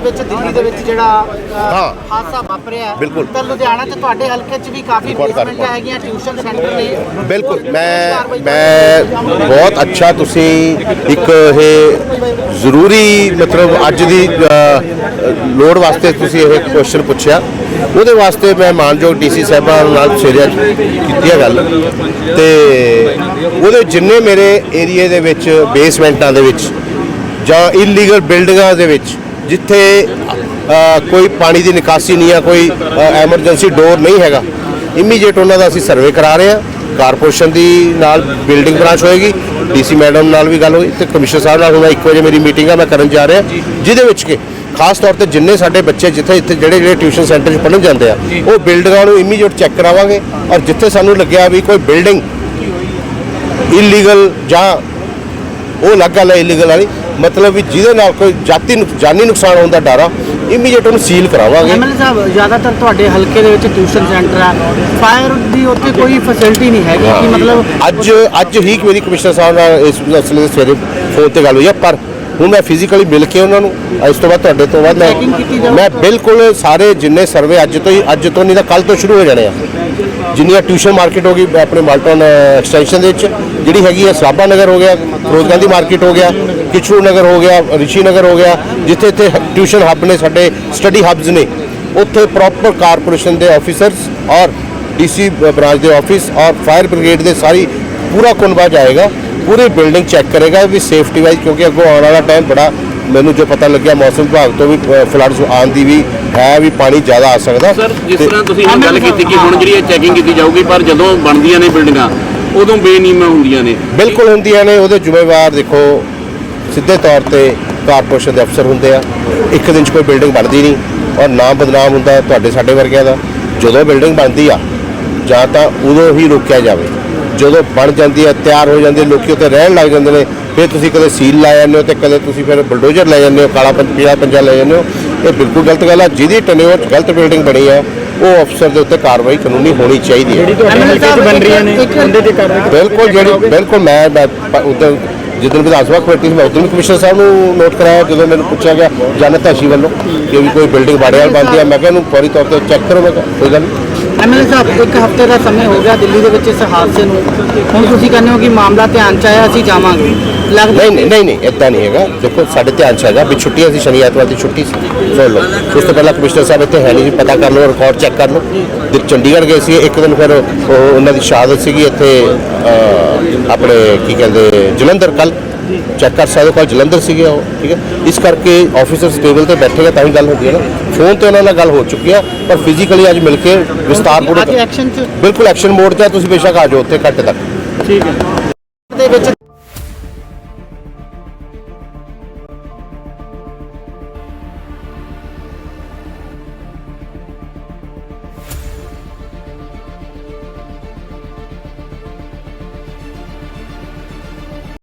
ਦੇ ਵਿੱਚ ਦਿੱਲੀ ਦੇ ਵਿੱਚ ਜਿਹੜਾ ਹਾਂ। ਹਾਦਸਾ ਵਾਪਰਿਆ ਬਿਲਕੁਲ। ਤਾਂ ਲੁਧਿਆਣਾ 'ਚ ਤੁਹਾਡੇ ਹਲਕੇ 'ਚ ਵੀ ਕਾਫੀ ਪਲੇਸਮੈਂਟਾਂ ਹੈਗੀਆਂ ਟਿਊਸ਼ਨ ਸੈਂਟਰ ਨੇ। ਬਿਲਕੁਲ। ਮੈਂ ਮੈਂ ਬਹੁਤ ਅੱਛਾ ਤੁਸੀਂ ਇੱਕ ਇਹ ਜ਼ਰੂਰੀ ਮਤਲਬ ਅੱਜ ਦੀ ਲੋੜ ਵਾਸਤੇ ਤੁਸੀਂ ਇਹ ਕੁਐਸਚਨ ਪੁੱਛਿਆ। ਉਹਦੇ ਵਾਸਤੇ ਮੈਂ ਮਾਨਯੋਗ ਡੀਸੀ ਸਾਹਿਬਾਨ ਨਾਲ ਅੱਜ ਕੀਤੀ ਹੈ ਗੱਲ। ਤੇ ਉਹਦੇ ਜਿੰਨੇ ਮੇਰੇ ਏਰੀਏ ਦੇ ਵਿੱਚ ਬੇਸਮੈਂਟਾਂ ਦੇ ਵਿੱਚ ਜਾਂ ਇਲੀਗਲ ਬਿਲਡਿੰਗਾਂ ਦੇ ਵਿੱਚ ਜਿੱਥੇ ਕੋਈ ਪਾਣੀ ਦੀ ਨਿਕਾਸੀ ਨਹੀਂ ਆ, ਕੋਈ ਐਮਰਜੈਂਸੀ ਡੋਰ ਨਹੀਂ ਹੈਗਾ ਇਮੀਡੀਏਟ ਉਹਨਾਂ ਦਾ ਅਸੀਂ ਸਰਵੇ ਕਰਾ ਰਹੇ ਹਾਂ। ਕਾਰਪੋਰੇਸ਼ਨ ਦੀ ਨਾਲ ਬਿਲਡਿੰਗ ਬ੍ਰਾਂਚ ਹੋਏਗੀ ਡੀਸੀ ਮੈਡਮ ਨਾਲ ਵੀ ਗੱਲ ਹੋਈ ਤੇ ਕਮਿਸ਼ਨਰ ਸਾਹਿਬ ਨਾਲ ਹੁਣ 1 ਵਜੇ ਮੇਰੀ ਮੀਟਿੰਗ ਆ, ਮੈਂ ਕਰਨ ਜਾ ਰਿਹਾ, ਜਿਹਦੇ ਵਿੱਚ ਕਿ ਖਾਸ ਤੌਰ ਤੇ ਜਿੰਨੇ ਸਾਡੇ ਬੱਚੇ ਜਿੱਥੇ, ਇੱਥੇ ਜਿਹੜੇ ਜਿਹੜੇ ਟਿਊਸ਼ਨ ਸੈਂਟਰ 'ਚ ਪੜ੍ਹਨ ਜਾਂਦੇ ਆ, ਉਹ ਬਿਲਡਿੰਗਾਂ ਨੂੰ ਇਮੀਡੀਏਟ ਚੈੱਕ ਕਰਾਵਾਂਗੇ ਔਰ ਜਿੱਥੇ ਸਾਨੂੰ ਲੱਗਿਆ ਵੀ ਕੋਈ ਬਿਲਡਿੰਗ ਇਲੀਗਲ ਜਾਂ ਉਹ ਅਲੱਗ ਗੱਲ ਹੈ ਇਲੀਗਲ ਵਾਲੀ ਮਤਲਬ ਵੀ ਜਿਹਦੇ ਨਾਲ ਕੋਈ ਜਾਤੀ ਜਾਨੀ ਨੁਕਸਾਨ ਹੋਣ ਦਾ ਡਰ ਆ ਇਮੀਡੀਏਟ ਉਹਨੂੰ ਸੀਲ ਕਰਾਵਾਂਗੇ। ਐਮਐਲਏ ਸਾਹਿਬ ਜ਼ਿਆਦਾਤਰ ਤੁਹਾਡੇ ਹਲਕੇ ਦੇ ਵਿੱਚ ਟਿਊਸ਼ਨ ਸੈਂਟਰ ਆ ਫਾਇਰ ਦੀ ਉੱਥੇ ਕੋਈ ਫੈਸਿਲਿਟੀ ਨਹੀਂ ਹੈਗੀ ਕਿ ਮਤਲਬ ਅੱਜ ਅੱਜ ਹੀ ਮੇਰੀ ਕਮਿਸ਼ਨਰ ਸਾਹਿਬ ਨਾਲ ਇਸ ਮਸਲੇ ਦੇ ਸਵੇਰੇ ਫੋਨ ਤੇ ਗੱਲ ਹੋਈ ਆ ਪਰ ਹੁਣ ਮੈਂ ਫਿਜ਼ੀਕਲੀ ਮਿਲ ਕੇ ਉਹਨਾਂ ਨੂੰ ਇਸ ਤੋਂ ਬਾਅਦ ਤੁਹਾਡੇ ਤੋਂ ਬਾਅਦ। ਮੈਂ ਬਿਲਕੁਲ ਸਾਰੇ ਜਿੰਨੇ ਸਰਵੇ ਅੱਜ ਤੋਂ ਹੀ ਅੱਜ ਤੋਂ ਨਹੀਂ ਤਾਂ ਕੱਲ ਤੋਂ ਸ਼ੁਰੂ ਹੋ ਜਾਣੇ ਆ। ਜਿੰਨੀਆਂ ਟਿਊਸ਼ਨ ਮਾਰਕੀਟ ਹੋ ਗਈ ਆਪਣੇ ਮਾਲਟਨ ਐਕਸਟੈਂਸ਼ਨ ਦੇ ਵਿੱਚ ਜਿਹੜੀ ਹੈਗੀ ਹੈ ਸਰਾਭਾ ਨਗਰ ਹੋ ਗਿਆ ਫਿਰੋਜ਼ ਗਾਂਧੀ ਮਾਰਕੀਟ ਹੋ ਗਿਆ ਕਿਚੂ ਨਗਰ ਹੋ ਗਿਆ ਰਿਸ਼ੀ ਨਗਰ ਹੋ ਗਿਆ ਜਿੱਥੇ ਇੱਥੇ ਟਿਊਸ਼ਨ ਹੱਬ ਨੇ ਸਾਡੇ ਸਟੱਡੀ ਹੱਬਸ ਨੇ। ਉੱਥੇ ਪ੍ਰੋਪਰ ਕਾਰਪੋਰੇਸ਼ਨ ਦੇ ਆਫੀਸਰਸ ਔਰ ਡੀਸੀ ਬ੍ਰਾਂਚ ਦੇ ਆਫਿਸ ਔਰ ਫਾਇਰ ਬ੍ਰਿਗੇਡ ਦੇ ਸਾਰੀ ਪੂਰਾ ਕੁਨਬਾ ਜਾਏਗਾ ਪੂਰੀ ਬਿਲਡਿੰਗ ਚੈੱਕ ਕਰੇਗਾ ਵੀ ਸੇਫਟੀ ਵਾਈਜ਼ ਕਿਉਂਕਿ ਅੱਗੋਂ ਆਉਣ ਵਾਲਾ ਟਾਈਮ ਬੜਾ ਮੈਨੂੰ ਜੋ ਪਤਾ ਲੱਗਿਆ ਮੌਸਮ ਵਿਭਾਗ ਤੋਂ ਵੀ ਫਲੱਡਸ ਆਉਣ ਦੀ ਵੀ ਹੈ ਵੀ ਪਾਣੀ ਜ਼ਿਆਦਾ ਆ ਸਕਦਾ। ਸਰ ਜਿਸ ਤਰ੍ਹਾਂ ਤੁਸੀਂ ਇਹ ਗੱਲ ਕੀਤੀ ਕਿ ਹੁਣ ਜਿਹੜੀ ਇਹ ਚੈਕਿੰਗ ਕੀਤੀ ਜਾਊਗੀ ਪਰ ਜਦੋਂ ਬਣਦੀਆਂ ਨੇ ਬਿਲਡਿੰਗਾਂ ਉਦੋਂ ਬੇਨੀਮਾ ਹੁੰਦੀਆਂ ਨੇ। ਬਿਲਕੁਲ ਹੁੰਦੀਆਂ ਨੇ ਉਹਦੇ ਜ਼ਿੰਮੇਵਾਰ ਦੇਖੋ ਸਿੱਧੇ ਤੌਰ ਤੇ ਕਾਰਪੋਰੇਸ਼ਨ ਦੇ ਅਫਸਰ ਹੁੰਦੇ ਆ। ਇੱਕ ਦਿਨ 'ਚ ਕੋਈ ਬਿਲਡਿੰਗ ਬਣਦੀ ਨਹੀਂ ਔਰ ਨਾਮ ਬਦਨਾਮ ਹੁੰਦਾ ਤੁਹਾਡੇ ਸਾਡੇ ਵਰਗਿਆਂ ਦਾ। ਜਦੋਂ ਬਿਲਡਿੰਗ ਬਣਦੀ ਆ ਜਾਂ ਤਾਂ ਉਦੋਂ ਹੀ ਰੋਕਿਆ ਜਾਵੇ। ਜਦੋਂ ਬਣ ਜਾਂਦੀ ਹੈ ਤਿਆਰ ਹੋ ਜਾਂਦੀ ਹੈ ਲੋਕੀ ਉੱਤੇ ਰਹਿਣ ਲੱਗ ਜਾਂਦੇ ਨੇ ਫਿਰ ਤੁਸੀਂ ਕਦੇ ਸੀਲ ਲਾ ਜਾਂਦੇ ਹੋ ਤੇ ਕਦੇ ਤੁਸੀਂ ਫਿਰ ਬਲਡੋਜ਼ਰ ਲੈ ਜਾਂਦੇ ਹੋ ਕਾਲਾ ਪੰ- ਪੀਲਾ ਪੰਜਾ ਲੈ ਜਾਂਦੇ ਹੋ। ਇਹ ਬਿਲਕੁਲ ਗਲਤ ਗੱਲ ਆ ਜਿਹਦੀ ਟਨਿਓਰ 'ਚ ਗਲਤ ਬਿਲਡਿੰਗ ਬਣੀ ਆ ਉਹ ਅਫਸਰ ਦੇ ਉੱਤੇ ਕਾਰਵਾਈ ਕਾਨੂੰਨੀ ਹੋਣੀ ਚਾਹੀਦੀ ਹੈ ਐਮਐਲਏ ਸਾਹਿਬ ਬਣ ਰਹੀਆਂ ਨੇ ਬੰਦੇ ਤੇ ਬਿਲਕੁਲ ਜਿਹੜੀ ਬਿਲਕੁਲ ਮੈਂ ਉਦੋਂ ਜਿੱਦਣ ਵਿਧਾਨ ਸਭਾ ਕਮੇਟੀ ਸੀ ਮੈਂ ਉਦੋਂ ਵੀ ਕਮਿਸ਼ਨਰ ਸਾਹਿਬ ਨੂੰ ਨੋਟ ਕਰਾਇਆ, ਜਦੋਂ ਮੈਨੂੰ ਪੁੱਛਿਆ ਗਿਆ ਜਨਤ ਹਸ਼ੀ ਵੱਲੋਂ ਕਿ ਵੀ ਕੋਈ ਬਿਲਡਿੰਗ ਬਾੜੇ ਵਾਲ ਬਣਦੀ ਆ, ਮੈਂ ਕਿਹਾ ਇਹਨੂੰ ਫੌਰੀ ਤੌਰ ਤੇ ਚੈੱਕ ਕਰੋ, ਮੈਂ ਕਿਹਾ, ਕੋਈ ਗੱਲ ਨਹੀਂ ਐਮਐਲਏ ਸਾਹਿਬ, ਇੱਕ ਹਫ਼ਤੇ ਦਾ ਸਮੇਂ ਹੋ ਗਿਆ ਦਿੱਲੀ ਦੇ ਵਿੱਚ ਇਸ ਹਾਦਸੇ ਨੂੰ। ਹੁਣ ਤੁਸੀਂ ਕਹਿੰਦੇ ਹੋ ਕਿ ਮਾਮਲਾ ਧਿਆਨ ਚ ਆਇਆ, ਅਸੀਂ ਜਾਵਾਂਗੇ। ਲੱਗਦਾ ਨਹੀਂ ਨਹੀਂ ਨਹੀਂ ਨਹੀਂ ਇਦਾਂ ਨਹੀਂ ਹੈਗਾ। ਦੇਖੋ, ਸਾਡੇ ਧਿਆਨ ਚ ਹੈਗਾ ਵੀ ਛੁੱਟੀਆਂ ਸੀ ਸ਼ਨੀ ਐਤਵਾਰ ਦੀ ਛੁੱਟੀ ਸੀ। ਸੁਣ ਲਓ, ਉਸ ਤੋਂ ਪਹਿਲਾਂ ਕਮਿਸ਼ਨਰ ਸਾਹਿਬ ਇੱਥੇ ਹੈ ਨਹੀਂ ਜੀ ਪਤਾ ਕਰ ਲਓ ਰਿਕਾਰਡ ਚੈੱਕ ਕਰ ਲਓ। ਦਿ- ਚੰਡੀਗੜ੍ਹ ਗਏ ਸੀ, ਇੱਕ ਦਿਨ ਫਿਰ ਉਹਨਾਂ ਦੀ ਸ਼ਹਾਦਤ ਸੀਗੀ ਇੱਥੇ ਆਪਣੇ ਕੀ ਕਹਿੰਦੇ, ਜਲੰਧਰ ਕੱਲ ਚੈੱਕ ਕਰ ਸਕਦੇ ਕੱਲ ਜਲੰਧਰ ਸੀਗੇ ਉਹ ਠੀਕ ਹੈ। ਇਸ ਕਰਕੇ ਆਫੀਸਰਸ ਟੇਬਲ ਤੇ ਬੈਠੇਗਾ ਤਾਂ ਹੀ ਗੱਲ ਹੁੰਦੀ ਹੈ ਨਾ। ਫੋਨ ਤੇ ਉਹਨਾਂ ਨਾਲ ਗੱਲ ਹੋ ਚੁੱਕੀ ਆ ਪਰ ਫਿਜ਼ੀਕਲੀ ਅੱਜ ਮਿਲ ਕੇ ਐਕਸ਼ਨ ਚ ਬਿਲਕੁਲ ਐਕਸ਼ਨ ਮੋਡ ਤੇ ਆ, ਤੁਸੀਂ ਬੇਸ਼ੱਕ ਆ ਜਾਓ ਉੱਥੇ ਘੰਟੇ ਤੱਕ। ਠੀਕ ਹੈ। ਦੇ ਵਿੱਚ